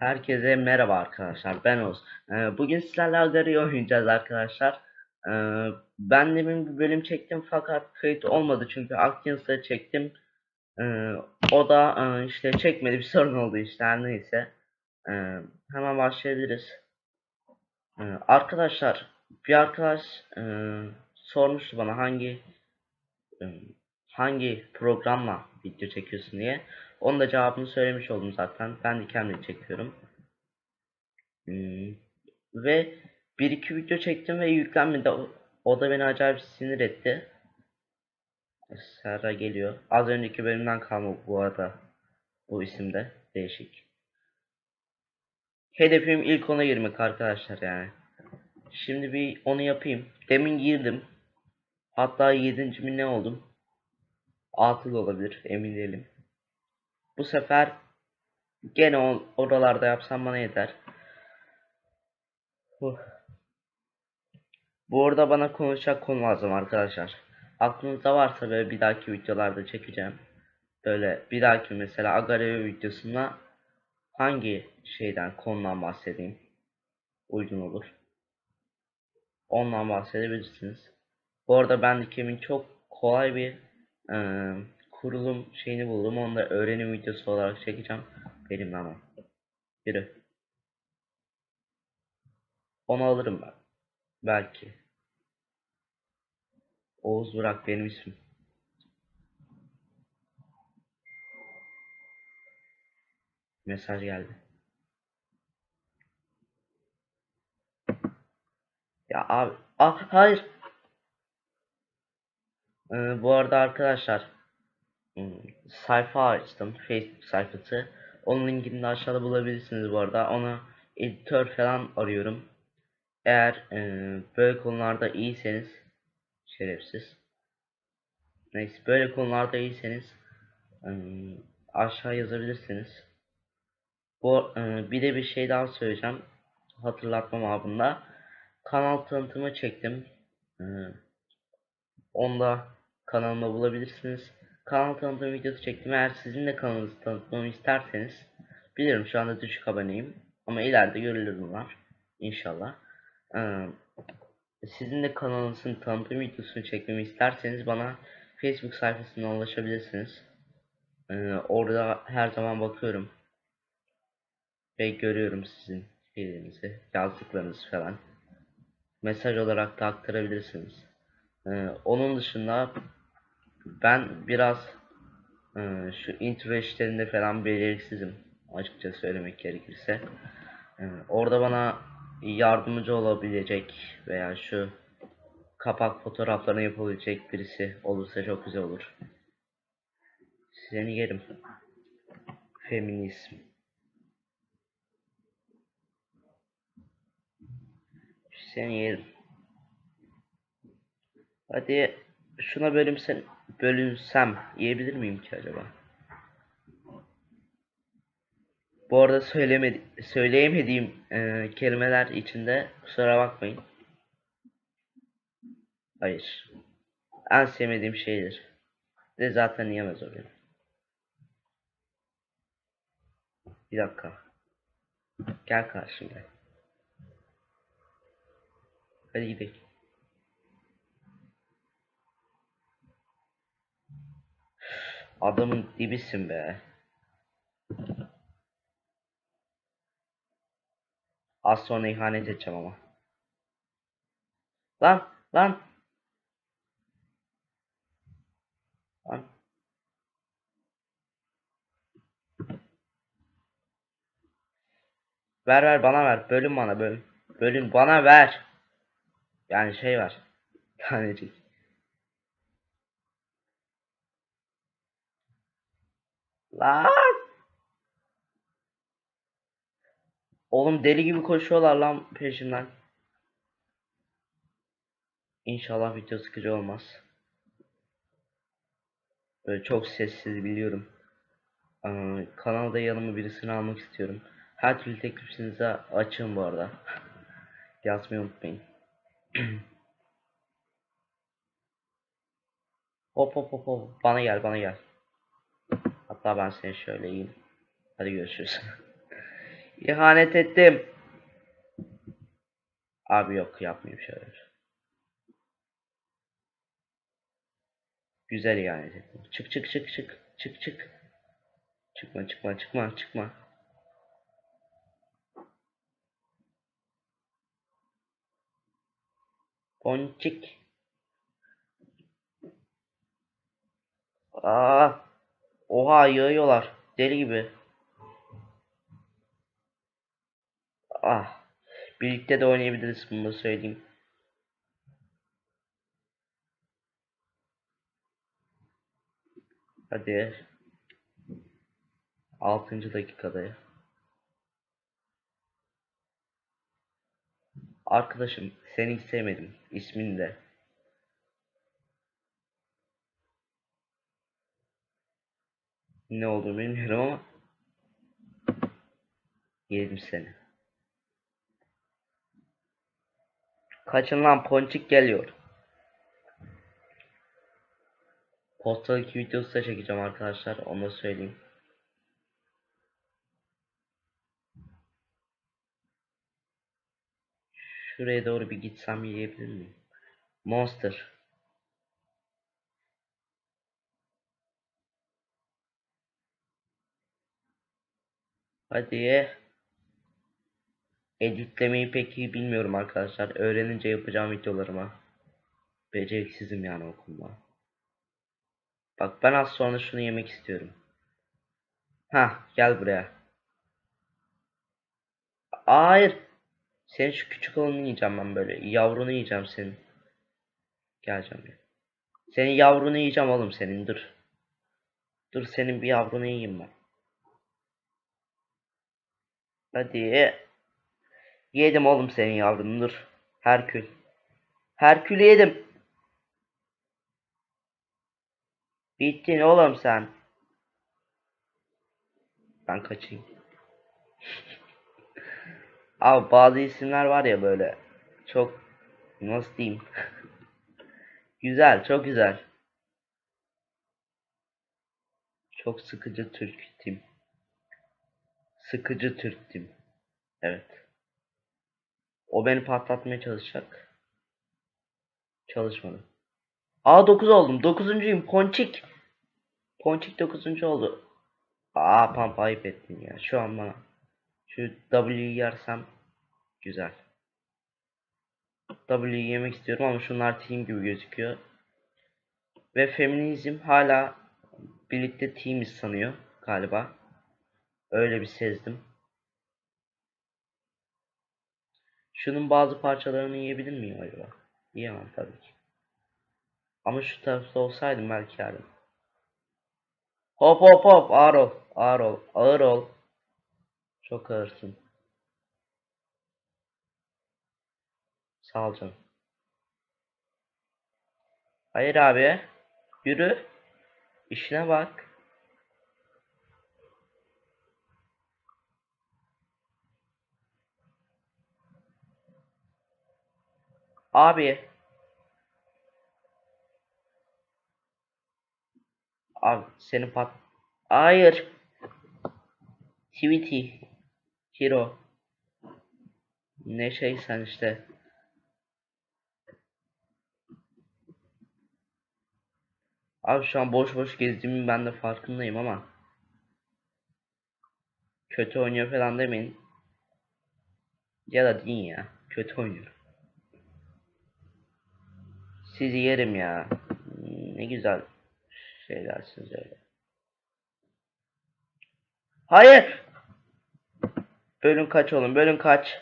Herkese merhaba arkadaşlar ben Oğuz. Ee, bugün sizlerle Agari'yi oynayacağız arkadaşlar. Ee, ben demin bir bölüm çektim fakat kayıt olmadı çünkü Akyans'ı çektim. Ee, o da e, işte çekmedi bir sorun oldu işte her neyse. Ee, hemen başlayabiliriz. Ee, arkadaşlar bir arkadaş e, sormuştu bana hangi e, hangi programla video çekiyorsun diye. Onun da cevabını söylemiş oldum zaten. Ben de kendim çekiyorum. Hmm. Ve bir iki video çektim ve yüklenmedi. O, o da beni acayip sinir etti. Serra geliyor. Az önceki bölümden kalma bu arada. Bu isimde. Değişik. Hedefim ilk ona girmek arkadaşlar yani. Şimdi bir onu yapayım. Demin girdim. Hatta 7. mi ne oldum? 6 da olabilir emin değilim. Bu sefer gene o- oralarda yapsam bana yeter. Huh. Bu arada bana konuşacak konu lazım arkadaşlar. Aklınızda varsa böyle bir dahaki videolarda çekeceğim. Böyle bir dahaki mesela Agarev videosunda hangi şeyden konudan bahsedeyim? Uygun olur. Ondan bahsedebilirsiniz. Bu arada ben Dikem'in çok kolay bir eee, kurulum şeyini buldum. Onu da öğrenim videosu olarak çekeceğim. Benim ama. Yürü. Onu alırım ben. Belki. Oğuz Burak benim ismim. Mesaj geldi. Ya abi. Ah hayır. Ee, bu arada arkadaşlar sayfa açtım. Facebook sayfası. Onun linkini de aşağıda bulabilirsiniz bu arada. Ona editör falan arıyorum. Eğer e, böyle konularda iyiyseniz şerefsiz. Neyse böyle konularda iyiyseniz e, aşağı yazabilirsiniz. Bu e, bir de bir şey daha söyleyeceğim. Hatırlatma babında. Kanal tanıtımı çektim. E, onu da kanalımda bulabilirsiniz. Kanal tanıtım videosu çektim. Eğer sizin de kanalınızı tanıtmamı isterseniz biliyorum şu anda düşük aboneyim ama ileride görülür bunlar inşallah. Ee, sizin de kanalınızın tanıtım videosunu çekmemi isterseniz bana Facebook sayfasından ulaşabilirsiniz. Ee, orada her zaman bakıyorum ve görüyorum sizin şeylerinizi, yazdıklarınızı falan. Mesaj olarak da aktarabilirsiniz. Ee, onun dışında ben biraz e, şu intro işlerinde falan beceriksizim açıkça söylemek gerekirse. Ee, orada bana yardımcı olabilecek veya şu kapak fotoğraflarını yapabilecek birisi olursa çok güzel olur. Seni yerim. Feminizm. Seni yerim. Hadi şuna bölümsen bölünsem yiyebilir miyim ki acaba? Bu arada söylemedi söyleyemediğim e, kelimeler içinde kusura bakmayın. Hayır. En sevmediğim şeydir. De zaten yiyemez o beni. Bir dakika. Gel karşıma. Hadi gidelim. Adamın dibisin be. Az sonra ihanet edeceğim ama. Lan lan. Lan. Ver ver bana ver. Bölün bana bölün. Bölün bana ver. Yani şey var. Tanecik. Lan. Oğlum deli gibi koşuyorlar lan peşinden. İnşallah video sıkıcı olmaz. Böyle çok sessiz biliyorum. Ee, kanalda yanıma birisini almak istiyorum. Her türlü teklifinize açığım bu arada. Yazmayı unutmayın. hop hop hop hop. Bana gel bana gel. Hatta ben seni şöyle yiyeyim. Hadi görüşürüz. İhanet ettim. Abi yok yapmayayım şöyle. Güzel ihanet ettim. Çık çık çık çık. Çık çık. Çıkma çıkma çıkma çıkma. Ponçik. Aa, oha yağıyorlar. Deli gibi. Ah. Birlikte de oynayabiliriz bunu söyleyeyim. Hadi. 6. dakikada. Arkadaşım seni hiç sevmedim. İsmin de. Ne olduğunu bilmiyorum ama yedim seni. Kaçın lan ponçik geliyor. Postal 2 videosu da çekeceğim arkadaşlar. Onu söyleyeyim. Şuraya doğru bir gitsem yiyebilir miyim? Monster. Hadi. Editlemeyi pek iyi bilmiyorum arkadaşlar. Öğrenince yapacağım videolarıma. Beceriksizim yani o. Bak ben az sonra şunu yemek istiyorum. Ha gel buraya. Hayır. Senin şu küçük olanı yiyeceğim ben böyle. Yavrunu yiyeceğim senin. Geleceğim ya. Senin yavrunu yiyeceğim oğlum senin dur. Dur senin bir yavrunu yiyeyim ben. Hadi. Yedim oğlum senin yavrunu dur. Herkül. Herkül'ü yedim. Bittin oğlum sen. Ben kaçayım. Abi bazı isimler var ya böyle çok nasıl diyeyim güzel çok güzel çok sıkıcı Türk sıkıcı Türk tim evet o beni patlatmaya çalışacak çalışmadı Aa 9 oldum 9.'uyum Ponçik Ponçik 9. oldu Aa pampa ayıp ettin ya şu an bana şu W'yi yersem güzel. W'yi yemek istiyorum ama şunlar team gibi gözüküyor. Ve feminizm hala birlikte teamiz sanıyor galiba. Öyle bir sezdim. Şunun bazı parçalarını yiyebilir miyim acaba? Yiyemem tabii ki. Ama şu tarafta olsaydım belki yerdim. Hop hop hop ağır ol. Ağır ol. Ağır ol. Çok ağırsın. Sağ ol canım. Hayır abi. Yürü. İşine bak. Abi. Abi seni pat... Hayır. Tweety. Hero. Ne şey sen işte. Abi şu an boş boş gezdiğimin ben de farkındayım ama. Kötü oynuyor falan demeyin. Ya da deyin ya. Kötü oynuyor. Sizi yerim ya. Ne güzel şeylersiniz öyle. Hayır. Bölüm kaç oğlum? Bölüm kaç?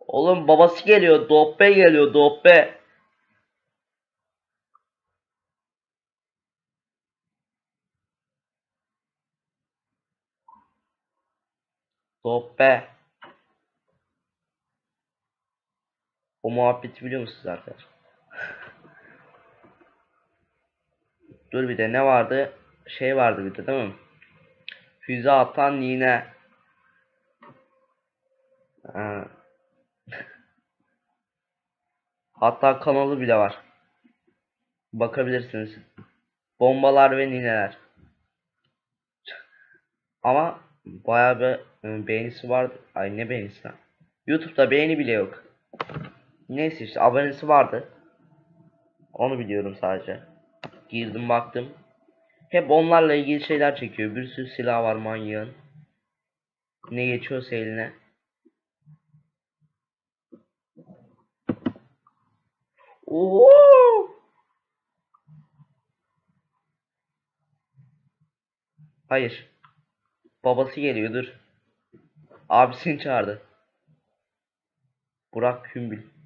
Oğlum babası geliyor. Doppe geliyor. Doppe. Doppe. O muhabbeti biliyor musunuz arkadaşlar? Dur bir de ne vardı? Şey vardı bir de değil mi? Füze atan yine. Ha. Hatta kanalı bile var. Bakabilirsiniz. Bombalar ve nineler. Ama bayağı bir e, beğenisi var. Ay ne beğenisi lan? YouTube'da beğeni bile yok. Neyse işte abonesi vardı. Onu biliyorum sadece. Girdim baktım. Hep onlarla ilgili şeyler çekiyor. Bir sürü silah var manyağın. Ne geçiyorsa eline. Oo! Hayır. Babası geliyordur. Abisini çağırdı. Burak Kümbül.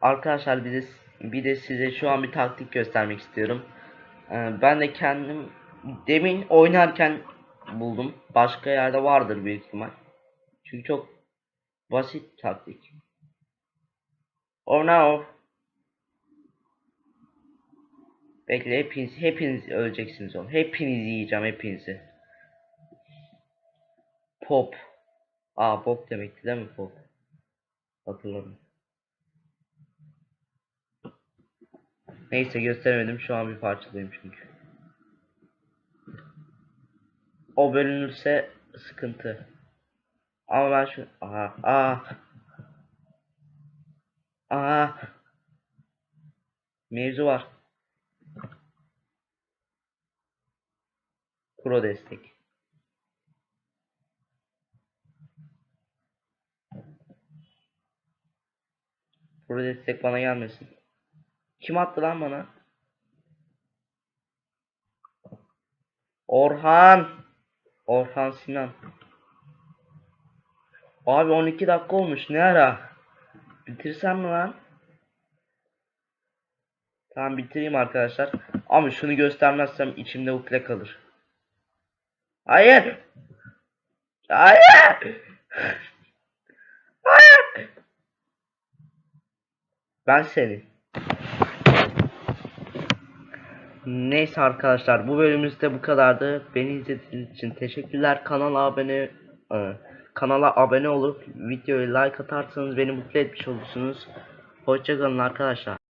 Arkadaşlar bir de, bir de size şu an bir taktik göstermek istiyorum. Ee, ben de kendim demin oynarken buldum. Başka yerde vardır büyük ihtimal. Çünkü çok basit taktik. Oh no. Bekle hepiniz hepiniz öleceksiniz oğlum. Hepinizi yiyeceğim hepinizi. Pop. Aa pop demekti değil mi pop? Hatırladım. Neyse gösteremedim şu an bir parçadayım çünkü. O bölünürse sıkıntı. Ama ben şu aha aha aha mevzu var. Pro destek. Pro destek bana gelmesin. Kim attı lan bana? Orhan. Orhan Sinan. Abi 12 dakika olmuş ne ara? Bitirsem mi lan? Tamam bitireyim arkadaşlar. Ama şunu göstermezsem içimde ukde kalır. Hayır. Hayır. Ben senin. Neyse arkadaşlar bu bölümümüzde bu kadardı. Beni izlediğiniz için teşekkürler. Kanala abone e, kanala abone olup videoyu like atarsanız beni mutlu etmiş olursunuz. Hoşçakalın arkadaşlar.